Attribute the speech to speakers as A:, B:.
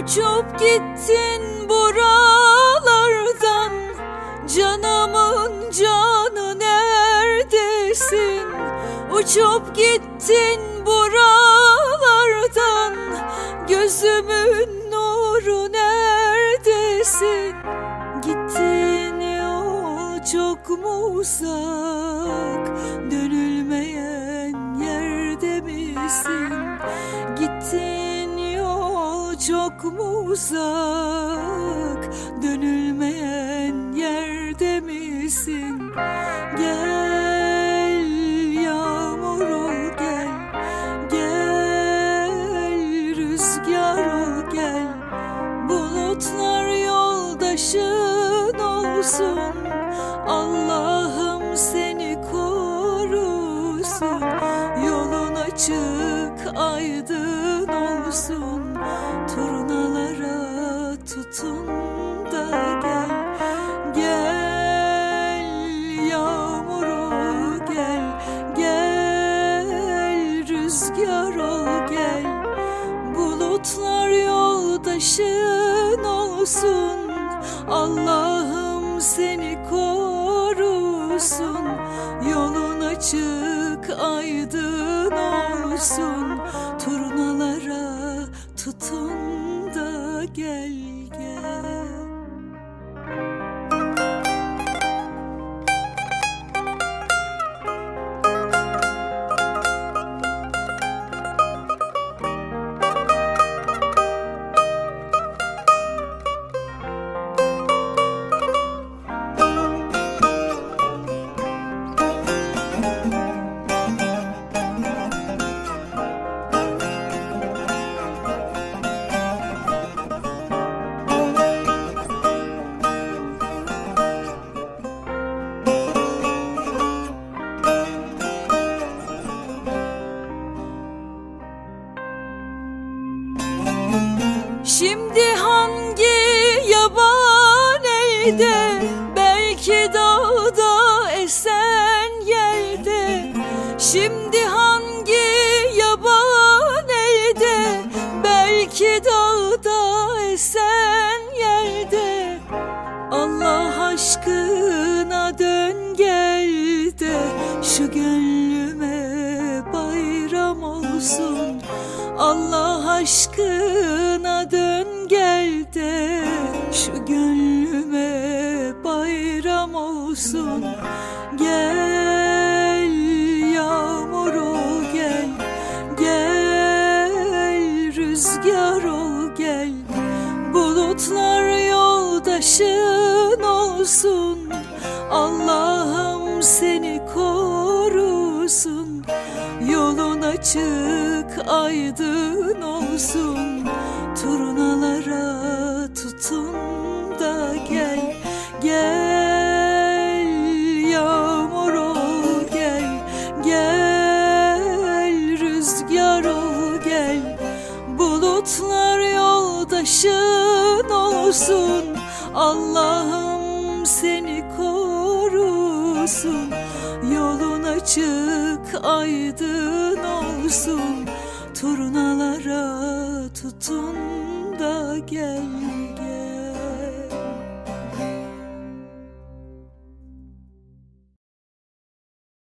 A: Uçup gittin buralardan Canımın canı neredesin? Uçup gittin buralardan Gözümün nuru neredesin? Gittin yol çok mu uzak çok mu uzak? Dönülmeyen yerde misin? Gel yağmur ol gel. Gel rüzgar ol gel. Bulutlar yoldaşın olsun. Allah'ım seni korusun. Yolun açık aydın tutun da gel. Gel yağmur ol gel. Gel rüzgar ol gel. Bulutlar yoldaşın olsun. Allah'ım seni korusun. Yolun açık aydın olsun. Turnalara tutun da gel Şimdi hangi yaban elde Belki dağda esen yerde. Şimdi hangi yaban elde Belki dağda esen yerde. Allah aşkına dön gel de Şu gönlüme bayram olsun Allah aşkına dön gel de Şu gönlüme bayram olsun. Gel yağmur ol gel Gel rüzgar ol gel. Bulutlar yoldaşın olsun. Allah'ım seni korusun açık aydın olsun. Turnalara tutun da gel Gel yağmur ol gel Gel rüzgar ol gel. Bulutlar yoldaşın olsun. Allah'ım açık aydın olsun. Turnalara tutun da gel gel